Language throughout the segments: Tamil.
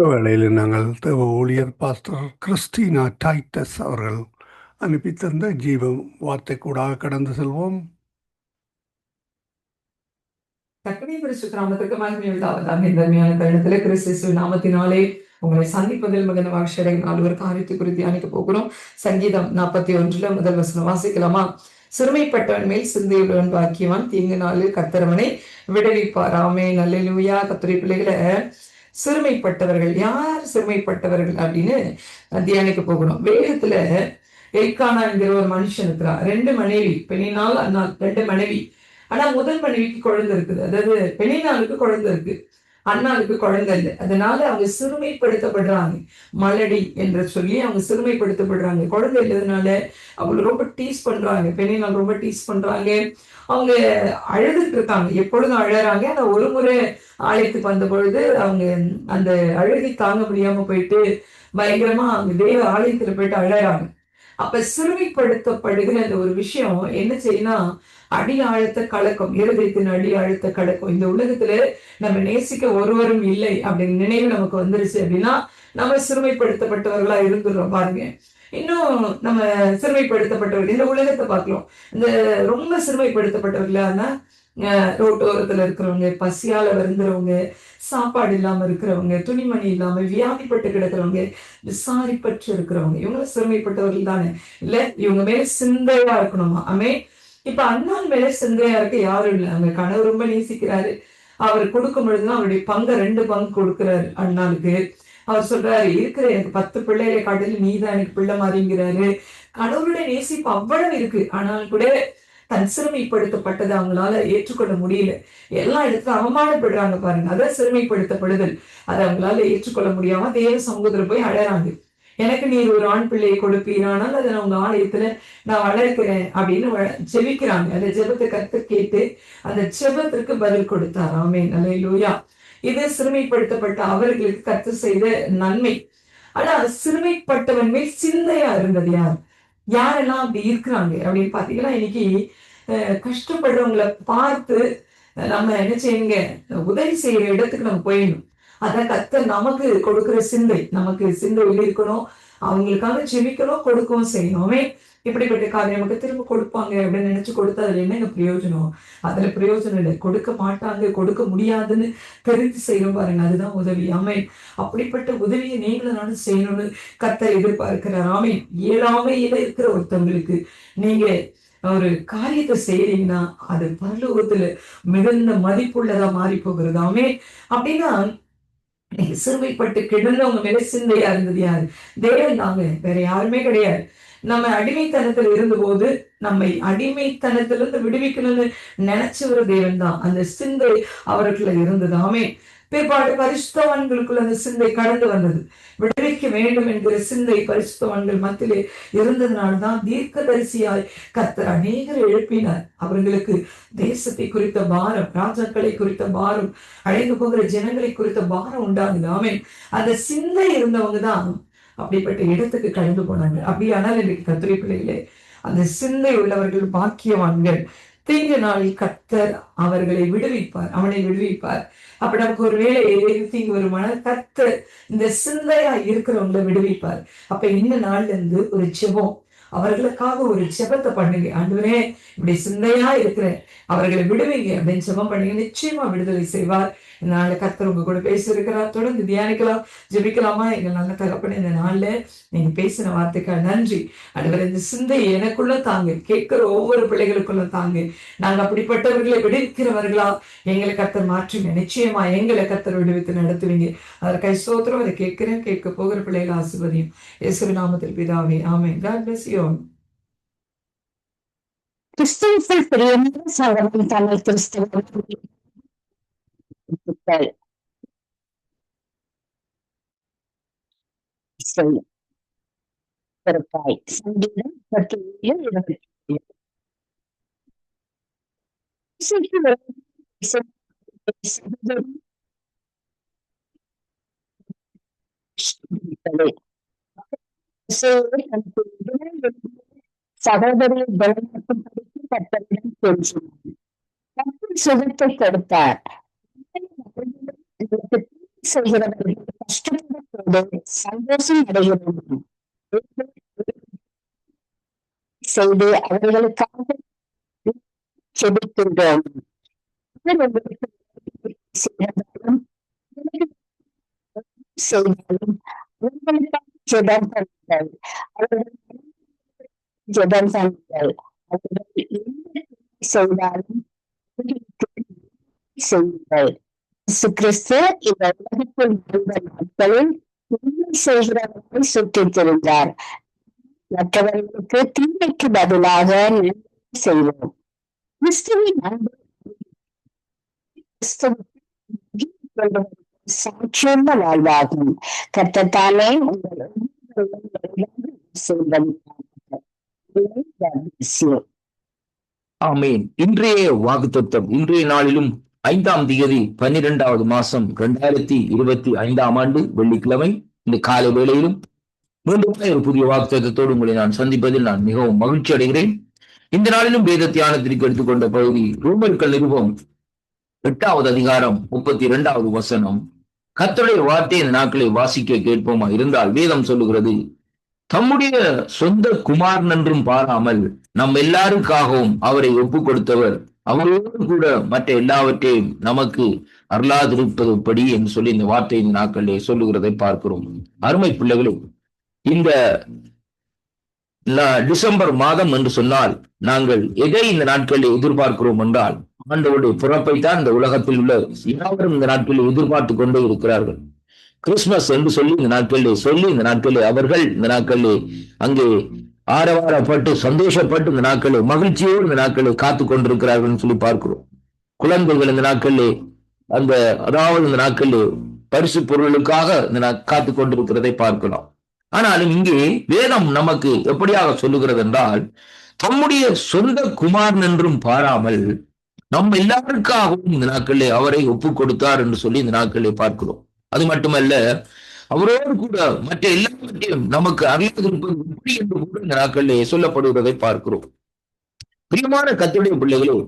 இந்த வேளையில் நாங்கள் தேவ ஊழியர் பாஸ்டர் கிறிஸ்டினா டைட்டஸ் அவர்கள் அனுப்பி தந்த ஜீவ வார்த்தை கூடாக கடந்து செல்வோம். தக்கனை பரிசு கிராமத்திற்கு மகிமை உண்டாவதாக. இந்த அருமையான தருணத்துல கிறிஸ்து நாமத்தினாலே உங்களை சந்திப்பதில் மிகுந்த மகிழ்ச்சியடை நாள் ஒரு காரியத்தை குறித்து தியானிக்க போகிறோம். சங்கீதம் நாற்பத்தி ஒன்றுல முதல் வசனம் வாசிக்கலாமா? சிறுமைப்பட்டவன் மேல் சிந்தையுள்ளவன் பாக்கியவான் தீங்கு நாளில் கத்தரவனை விடுவிப்பார். ஆமே நல்லூயா கத்துரை பிள்ளைகளை சிறுமைப்பட்டவர்கள் யார் சிறுமைப்பட்டவர்கள் அப்படின்னு தியானிக்க போகணும். வேகத்துல எல்கானா என்கிற ஒரு மனுஷன் இருக்கிறா ரெண்டு மனைவி பெண்ணினால் அண்ணால் ரெண்டு மனைவி. ஆனா முதல் மனைவிக்கு குழந்தை இருக்குது. அதாவது பெண்ணினாளுக்கு குழந்தை இருக்கு. அண்ணாவுக்கு குழந்தை இல்லை. அதனால அவங்க சிறுமைப்படுத்தப்படுறாங்க. மலடி என்று சொல்லி அவங்க சிறுமைப்படுத்தப்படுறாங்க. குழந்தை இல்லாதனால அவங்களை ரொம்ப டீஸ் பண்றாங்க. பெண்ணினால் ரொம்ப டீஸ் பண்றாங்க. அவங்க அழுதுட்டு இருக்காங்க. எப்பொழுதும் அழறாங்க. ஆனா ஒரு முறை ஆலயத்துக்கு வந்த பொழுது அவங்க அந்த அழுகை தாங்க முடியாம போயிட்டு பயங்கரமா அவங்க தேவ ஆலயத்துல போயிட்டு அழறாங்க. அப்ப சிறுமைப்படுத்தப்படுகிற அந்த ஒரு விஷயம் என்ன செய்யணும் அடி ஆழத்த கலக்கம் இருதயத்தின் அடி ஆழத்த கலக்கம். இந்த உலகத்துல நம்ம நேசிக்க ஒருவரும் இல்லை அப்படின்னு நினைவு நமக்கு வந்துருச்சு அப்படின்னா நம்ம சிறுமைப்படுத்தப்பட்டவர்களா இருந்துடுறோம் பாருங்க. இன்னும் நம்ம சிறுமைப்படுத்தப்பட்டவர்கள் இந்த உலகத்தை பார்க்கலாம். இந்த ரொம்ப சிறுமைப்படுத்தப்பட்டவர்களா ரோட்டோரத்துல இருக்கிறவங்க பசியால வருந்துறவங்க சாப்பாடு இல்லாம இருக்கிறவங்க துணிமணி இல்லாம வியாதிப்பட்டு கிடக்கிறவங்க விசாரிப்பற்று இருக்கிறவங்க இவங்க சிறுமைப்பட்டவர்கள் தானே. இல்ல இவங்க மேல சிந்தையா இருக்கணுமா? அமே இப்ப அண்ணான் மேல சிந்தையா இருக்க யாரும் இல்லை. அவங்க கணவர் ரொம்ப நேசிக்கிறாரு. அவர் கொடுக்கும் பொழுதுதான் அவருடைய பங்கை ரெண்டு பங்கு கொடுக்கிறாரு அண்ணாளுக்கு. அவர் சொல்றாரு இருக்கிற எனக்கு பத்து பிள்ளைகளை காட்டிலும் நீதான் எனக்கு பிள்ளை மாதிரிங்கிறாரு. கடவுளுடைய நேசிப்பு அவ்வளவு இருக்கு. ஆனால் கூட தன் சிறுமைப்படுத்தப்பட்டதை அவங்களால ஏற்றுக்கொள்ள முடியல. எல்லா இடத்துல அவமானப்படுறாங்க பாருங்க. அதான் சிறுமைப்படுத்தப்படுதல். அதை அவங்களால ஏற்றுக்கொள்ள முடியாம தேவ சமூகத்துல போய் அழறாங்க. எனக்கு நீர் ஒரு ஆண் பிள்ளையை கொடுப்பீரானால் அதை நான் உங்க ஆலயத்துல நான் வளர்க்கிறேன் அப்படின்னு ஜெபிக்கிறாங்க. அந்த ஜெபத்தை கத்து கேட்டு அந்த ஜெபத்திற்கு பதில் கொடுத்தார். ஆமே நல்ல லூயா இது சிறுமைப்படுத்தப்பட்ட அவர்களுக்கு கத்து செய்த நன்மை. ஆனா சிறுமைப்பட்டவன் மேல் சிந்தையா இருந்தது யார்? யாரெல்லாம் அப்படி இருக்கிறாங்க அப்படின்னு பாத்தீங்கன்னா இன்னைக்கு கஷ்டப்படுறவங்களை பார்த்து நம்ம என்ன செய்யுங்க? உதவி செய்யற இடத்துக்கு நம்ம போயிடணும். அதான் கத்த நமக்கு கொடுக்குற சிந்தை. நமக்கு சிந்தை இருக்கணும். அவங்களுக்காக செவிக்கணும் கொடுக்கவும் செய்யணுமே. இப்படிப்பட்ட காரியம் நமக்கு திரும்ப கொடுப்பாங்க அப்படின்னு நினைச்சு கொடுத்தா அதுல என்னங்க பிரயோஜனம்? அதுல பிரயோஜனம் இல்லை. கொடுக்க மாட்டாங்க கொடுக்க முடியாதுன்னு தெரிஞ்சு செய்யணும் பாருங்க. அதுதான் உதவி. ஆமை அப்படிப்பட்ட உதவியை நீங்களும் நானும் செய்யணும்னு கத்த எதிர்பார்க்கிறார். ஆமை இயலாமையில இருக்கிற ஒருத்தவங்களுக்கு நீங்க ஒரு காரியத்தை செய்யறீங்கன்னா அது பரலோகத்துல மிகுந்த மதிப்புள்ளதா மாறி போகிறதாமே அப்படின்னா சிறுமைப்பட்டு கெடுந்தவங்க மேல சிந்தையா இருந்தது யாரு? தேவன் தாங்க. வேற யாருமே கிடையாது. நம்ம அடிமைத்தனத்துல இருந்தபோது நம்மை அடிமைத்தனத்திலிருந்து விடுவிக்கணும்னு நினைச்சவர் தேவன் தான். அந்த சிந்தை அவருக்குள்ள இருந்ததாமே பிற்பாடு பரிசுத்தவான்களுக்குள்ள அந்த சிந்தை கடந்து வந்தது. விடுவிக்க வேண்டும் என்கிற சிந்தை பரிசுத்தவான்கள் மத்தியிலே இருந்ததுனால்தான் தீர்க்கதரிசியாய் கத்தர் அநேகர் எழுப்பினார். அவர்களுக்கு தேசத்தை குறித்த பாரம் ராஜாக்களை குறித்த பாரம் அழைந்து போகிற ஜனங்களை குறித்த பாரம் உண்டாகுது. அந்த சிந்தை இருந்தவங்க தான் அப்படிப்பட்ட இடத்துக்கு கடந்து போனாங்க. அப்படியானால் இன்றைக்கு கத்துரை பிள்ளைகளே அந்த சிந்தை உள்ளவர்கள் பாக்கியவான்கள். தீங்கு நாளில் கத்தர் அவர்களை விடுவிப்பார் அவனை விடுவிப்பார். அப்ப நமக்கு ஒரு வேலை தீங்கு வருமான கத்தர் இந்த சிந்தையா இருக்கிறவங்களை விடுவிப்பார். அப்ப இந்த நாள்ல இருந்து ஒரு செபம் அவர்களுக்காக ஒரு செபத்தை பண்ணுங்க. ஆண்டுவரே இப்படி சிந்தையா இருக்கிறேன். அவர்களை விடுவீங்க. அப்படின்னு செபம் பண்ணுங்க நிச்சயமா விடுதலை செய்வார். நாளை கத்தர் உங்க கூட பேசியிருக்கிறார். தொடர்ந்து தியானிக்கலாம் ஜெபிக்கலாமா? எங்க நல்ல தகப்பன இந்த நாள்ல நீங்க பேசின வார்த்தைக்காக நன்றி. அடுவர் இந்த சிந்தை எனக்குள்ள தாங்க. கேட்கிற ஒவ்வொரு பிள்ளைகளுக்குள்ள தாங்க. நாங்க அப்படிப்பட்டவர்களை விடுவிக்கிறவர்களா? எங்களை கத்தர் மாற்றுங்க. நிச்சயமா எங்களை கத்தர் விடுவித்து நடத்துவீங்க. அதற்காக சோத்திரம் அதை கேட்கிறேன் கேட்க போகிற பிள்ளைகள் ஆசிர்வதியும். இயேசு நாமத்தில் பிதாவே ஆமே காட் பிளஸ் யூ கிறிஸ்துவுக்குள் பிரியமான சகோதரன் தமிழ் கிறிஸ்தவ பொறுப்பாய் சங்கீதம் பத்து ஏழு இருபத்தி சகோதரியை பலமாக்கும் படித்து கத்தரிடம் பேசினார் சுகத்தை கொடுத்தார் செய்கிறவர்கள் கஷ்டப்பட சந்தோஷம் அடைகிறோம் செய்து அவர்களுக்காக செபிக்கின்றோம் செய்தாலும் செய்தாலும் அவர்களுக்காக ஜெபம் பண்ணுங்கள் அவர்கள் ஜெபம் பண்ணுங்கள் அவர்கள் என்ன செய்தாலும் செய்யுங்கள் இயேசு கிறிஸ்து இந்த உலகத்தில் இருந்த நாட்களில் தீமை செய்கிறவர்களை சுற்றித்திருந்தார். மற்றவர்களுக்கு தீமைக்கு பதிலாக நன்மை செய்வோம். கிறிஸ்துவின் அன்பு கிறிஸ்துவுக்கு சாட்சியுள்ள வாழ்வாகும் கர்த்தத்தாலே உங்கள் ஆமீன். இன்றைய வாக்குத்தம் இன்றைய நாளிலும் ஐந்தாம் தேதி பன்னிரெண்டாவது மாசம் இரண்டாயிரத்தி இருபத்தி ஐந்தாம் ஆண்டு வெள்ளிக்கிழமை இந்த காலை வேளையிலும் மீண்டும் ஒரு புதிய வாக்குத்தத்தத்தோடு உங்களை நான் சந்திப்பதில் நான் மிகவும் மகிழ்ச்சி அடைகிறேன். இந்த நாளிலும் வேத தியானத்திற்கு எடுத்துக்கொண்ட பகுதி ரோமர்கள் நிருபம் எட்டாவது அதிகாரம் முப்பத்தி இரண்டாவது வசனம். கர்த்தருடைய வார்த்தை இந்த நாட்களை வாசிக்க கேட்போமா? இருந்தால் வேதம் சொல்லுகிறது தம்முடைய சொந்த குமாரன் என்றும் பாராமல் நம் எல்லாருக்காகவும் அவரை ஒப்பு கொடுத்தவர் அவரோடு கூட மற்ற எல்லாவற்றையும் நமக்கு அருளாதிருப்பதுபடி என்று சொல்லி இந்த வார்த்தை இந்த நாட்களிலே சொல்லுகிறதை பார்க்கிறோம். அருமை பிள்ளைகளும் இந்த டிசம்பர் மாதம் என்று சொன்னால் நாங்கள் எதை இந்த நாட்களில் எதிர்பார்க்கிறோம் என்றால் ஆண்டவருடைய பிறப்பை தான் இந்த உலகத்தில் உள்ள யாவரும் இந்த நாட்களில் எதிர்பார்த்து கொண்டே இருக்கிறார்கள். கிறிஸ்துமஸ் என்று சொல்லி இந்த நாட்களிலே சொல்லி இந்த நாட்களிலே அவர்கள் இந்த நாட்களிலே அங்கே ஆரவாரப்பட்டு சந்தோஷப்பட்டு இந்த நாட்களில் மகிழ்ச்சியோடு இந்த நாட்களில் காத்து கொண்டிருக்கிறார்கள் சொல்லி பார்க்கிறோம். குழந்தைகள் இந்த நாட்கள் அந்த அதாவது இந்த நாட்களில் பரிசு பொருளுக்காக இந்த காத்து கொண்டிருக்கிறதை பார்க்கலாம். ஆனாலும் இங்கே வேதம் நமக்கு எப்படியாக சொல்லுகிறது என்றால் தம்முடைய சொந்த குமாரன் என்றும் பாராமல் நம்ம எல்லாருக்காகவும் இந்த நாட்களே அவரை ஒப்பு கொடுத்தார் என்று சொல்லி இந்த நாட்களிலே பார்க்கிறோம். அது மட்டுமல்ல அவரோடு கூட மற்ற எல்லாவற்றையும் நமக்கு அறிந்திருப்பது எப்படி என்று கூட இந்த நாட்களிலே சொல்லப்படுவதை பார்க்கிறோம். பிரியமான கத்துடைய பிள்ளைகளோ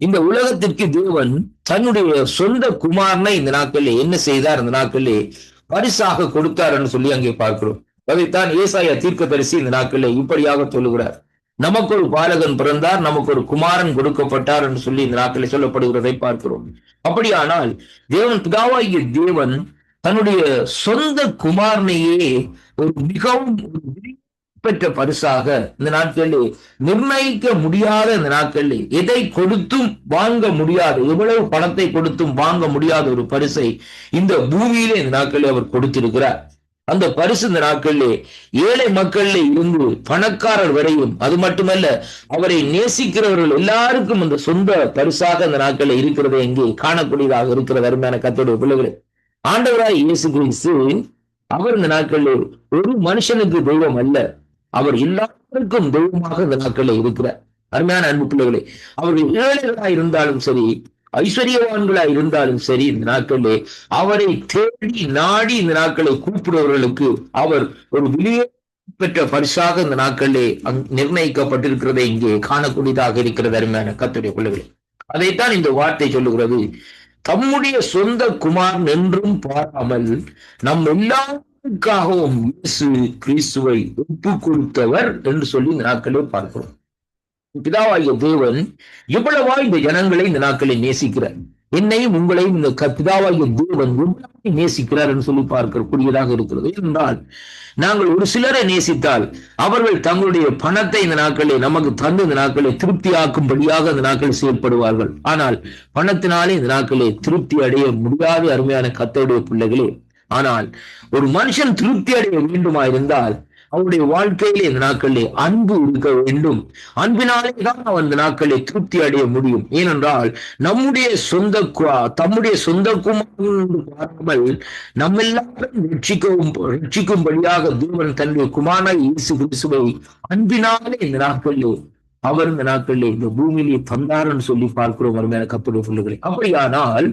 இந்த உலகத்திற்கு தேவன் தன்னுடைய சொந்த குமாரனை இந்த நாட்களிலே என்ன செய்தார்? இந்த நாட்களிலே பரிசாக கொடுத்தார் என்று சொல்லி அங்கே பார்க்கிறோம். அதைத்தான் ஏசாயா தீர்க்கதரிசி இந்த நாட்களிலே இப்படியாக சொல்லுகிறார். நமக்கு ஒரு பாலகன் பிறந்தார் நமக்கு ஒரு குமாரன் கொடுக்கப்பட்டார் என்று சொல்லி இந்த நாட்களில் சொல்லப்படுகிறதை பார்க்கிறோம். அப்படியானால் தேவன் பிதாவாகிய தேவன் தன்னுடைய சொந்த குமாரனையே ஒரு மிகவும் பெற்ற பரிசாக இந்த நாட்களில் நிர்ணயிக்க முடியாத இந்த நாட்களில் எதை கொடுத்தும் வாங்க முடியாத எவ்வளவு பணத்தை கொடுத்தும் வாங்க முடியாத ஒரு பரிசை இந்த பூமியிலே இந்த நாட்களில் அவர் கொடுத்திருக்கிறார். அந்த பரிசு இந்த நாட்களிலே ஏழை மக்கள்ல இருந்து பணக்காரர் வரையும் அது மட்டுமல்ல அவரை நேசிக்கிறவர்கள் எல்லாருக்கும் அந்த சொந்த பரிசாக அந்த நாட்களில் இருக்கிறதை எங்கே காணக்கூடியதாக இருக்கிறது. அருமையான கத்தோடைய பிள்ளைகளை ஆண்டவராய் இயேசு கிறிஸ்து அவர் இந்த நாட்களில் ஒரு மனுஷனுக்கு தெய்வம் அல்ல. அவர் எல்லாருக்கும் தெய்வமாக இந்த நாட்களில் இருக்கிறார். அருமையான அன்பு பிள்ளைகளே அவர்கள் ஏழைகளாய் இருந்தாலும் சரி ஐஸ்வர்யவான்களாய் இருந்தாலும் சரி இந்த நாட்களிலே அவரை தேடி நாடி இந்த நாட்களை கூப்பிடுவர்களுக்கு அவர் ஒரு வெளியே பெற்ற பரிசாக இந்த நாட்களிலே நிர்ணயிக்கப்பட்டிருக்கிறதை இங்கே காணக்கூடியதாக இருக்கிறது. அருமையான கத்துடைய பிள்ளைகளே அதைத்தான் இந்த வார்த்தை சொல்லுகிறது. தம்முடைய சொந்த குமாரன் என்றும் பாராமல் நம் எல்லாருக்காகவும் இயேசு கிறிஸ்துவை ஒப்பு கொடுத்தவர் என்று சொல்லி இந்த நாட்களே பார்க்கிறோம். பிதாவாகிய தேவன் எவ்வளவா இந்த ஜனங்களை இந்த நாட்களை நேசிக்கிறார். என்னையும் உங்களையும் இந்த க- பிதாவாகிய தேவன் எவ்வளவு நேசிக்கிறார் என்று சொல்லி பார்க்கக்கூடியதாக இருக்கிறது. என்றால் நாங்கள் ஒரு சிலரை நேசித்தால் அவர்கள் தங்களுடைய பணத்தை இந்த நாட்களை நமக்கு தந்து இந்த நாட்களை திருப்தியாக்கும்படியாக இந்த நாட்களில் செயல்படுவார்கள். ஆனால் பணத்தினாலே இந்த நாட்களை திருப்தி அடைய முடியாத அருமையான கத்தோடைய பிள்ளைகளே ஆனால் ஒரு மனுஷன் திருப்தி அடைய வேண்டுமா இருந்தால் அவனுடைய வாழ்க்கையிலே இந்த நாட்களிலே அன்பு இருக்க வேண்டும். அன்பினாலே தான் அவன் இந்த நாட்களை திருப்தி அடைய முடியும். ஏனென்றால் நம்முடைய சொந்த தம்முடைய சொந்த குமாரமல் நம்ம எல்லாரும் ரட்சிக்கவும் ரட்சிக்கும்படியாக தேவன் தன்னுடைய குமாரனை இயேசு கிறிஸ்துவை அன்பினாலே இந்த நாட்களிலே அவர் இந்த நாட்களிலே இந்த பூமியிலே தந்தார்னு சொல்லி பார்க்கிறோம். அருமையான கப்பல் சொல்லுகிறேன் அப்படியானால்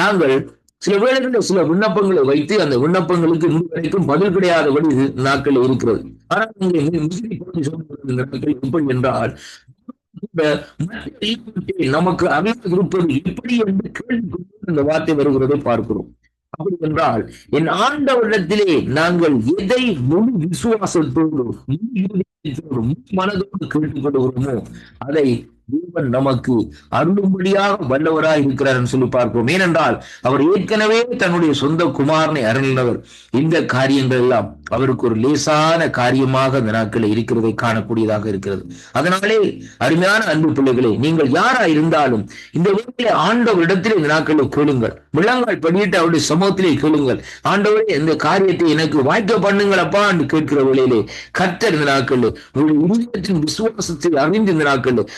நாங்கள் சில வேளைகளில் சில விண்ணப்பங்களை வைத்து அந்த விண்ணப்பங்களுக்கு இன்று வரைக்கும் பதில் கிடையாதபடி நாட்கள் இருக்கிறது. ஆனால் இங்கே மி- மிகுதி பகுதி சொல்லுகிறது நாட்கள் எப்படி என்றால் நமக்கு அறிந்து இருப்பது எப்படி என்று கேள்வி இந்த வார்த்தை வருகிறதை பார்க்கிறோம். அப்படி என்றால் என் ஆண்டவரிடத்திலே நாங்கள் எதை முழு விசுவாசத்தோடு முழு மனதோடு கேட்டுக்கொள்கிறோமோ அதை தேவன் நமக்கு அருளும்படியாக வல்லவராய் இருக்கிறார் என்று சொல்லி பார்ப்போம். ஏனென்றால் அவர் ஏற்கனவே தன்னுடைய சொந்த குமாரனை அருளினவர். இந்த காரியங்கள் எல்லாம் அவருக்கு ஒரு லேசான காரியமாக இந்த நாட்களில் இருக்கிறதை காணக்கூடியதாக இருக்கிறது. அதனாலே அருமையான அன்பு பிள்ளைகளே நீங்கள் யாரா இருந்தாலும் இந்த வேளையிலே ஆண்டவரிடத்திலே இந்த நாட்களில் கேளுங்கள். முழங்கால் படியிட்டு அவருடைய சமூகத்திலே கேளுங்கள். ஆண்டவரே இந்த காரியத்தை எனக்கு வாய்க்க பண்ணுங்களப்பா என்று கேட்கிற வேளையிலே கர்த்தர் இந்த நாட்களில் உங்களுடைய விசுவாசத்தை அறிந்து இந்த நாட்களில்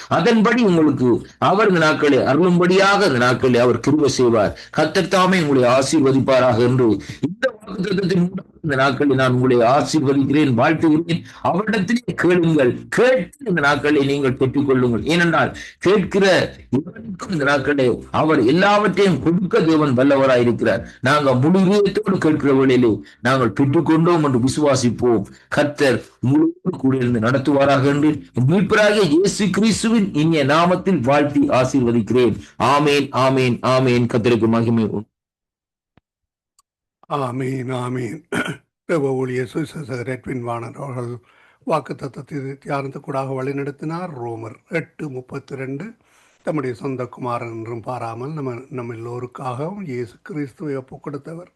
அதன்படி உங்களுக்கு அவர் இந்த நாட்களை அருளும்படியாக இந்த நாட்களை அவர் கிருப செய்வார். கர்த்தர் தாமே உங்களை ஆசீர்வதிப்பாராக என்று இந்த வாக்கு மூலம் இந்த நாட்களில் நான் உங்களை ஆசீர்வதிக்கிறேன் வாழ்த்துகிறேன். அவரிடத்திலே கேளுங்கள். கேட்டு இந்த நாட்களை நீங்கள் பெற்றுக் கொள்ளுங்கள் ஏனென்றால் கேட்கிற இவனுக்கும் இந்த நாட்களே அவர் எல்லாவற்றையும் கொடுக்க தேவன் வல்லவராயிருக்கிறார் நாங்கள் முழு இதயத்தோடு கேட்கிற வேளையிலே நாங்கள் பெற்றுக்கொண்டோம் என்று விசுவாசிப்போம். கர்த்தர் முழுவதும் கூட இருந்து நடத்துவாராக என்று மீட்பராக இயேசு கிறிஸ்துவின் இனிய நாமத்தில் வாழ்த்தி ஆசீர்வதிக்கிறேன். ஆமேன் ஆமேன் ஆமேன். கத்திரிக்கு மகிமை உண்டு. ஆமீன் ஆமீன். தேவ ஊழிய சுவிசேஷகர் எட்வின் வாணர் அவர்கள் வாக்கு தத்தத்தை தியானத்துக்கூடாக வழிநடத்தினார். ரோமர் எட்டு முப்பத்தி ரெண்டு தம்முடைய சொந்த குமாரன் என்றும் பாராமல் நம்ம நம்ம எல்லோருக்காகவும் இயேசு கிறிஸ்துவை ஒப்புக் கொடுத்தவர்.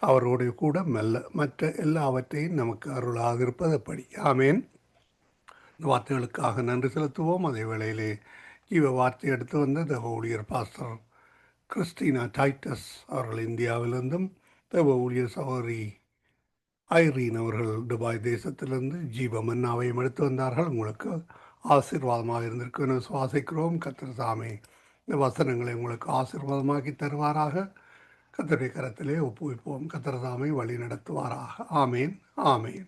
அவரோடு கூட மெல்ல மற்ற எல்லாவற்றையும் நமக்கு அருளாக இருப்பது எப்படி ஆமேன். இந்த வார்த்தைகளுக்காக நன்றி செலுத்துவோம். அதே வேளையிலே ஜீவ வார்த்தை எடுத்து வந்த தேவ ஊழியர் பாஸ்டர் கிறிஸ்டினா டைட்டஸ் அவர்கள் இந்தியாவிலிருந்தும் தேவ ஊழியர் சகோதரி ஐரீன் அவர்கள் துபாய் தேசத்திலிருந்து ஜீவ மன்னாவையும் எடுத்து வந்தார்கள். உங்களுக்கு ஆசீர்வாதமாக இருந்திருக்கு என சுவாசிக்கிறோம். கத்திர சாமி இந்த வசனங்களை உங்களுக்கு ஆசீர்வாதமாக்கி தருவாராக. கத்தருடைய கரத்திலே ஒப்புவிப்போம். கத்திர சாமி வழி நடத்துவாராக. ஆமேன். ஆமேன்.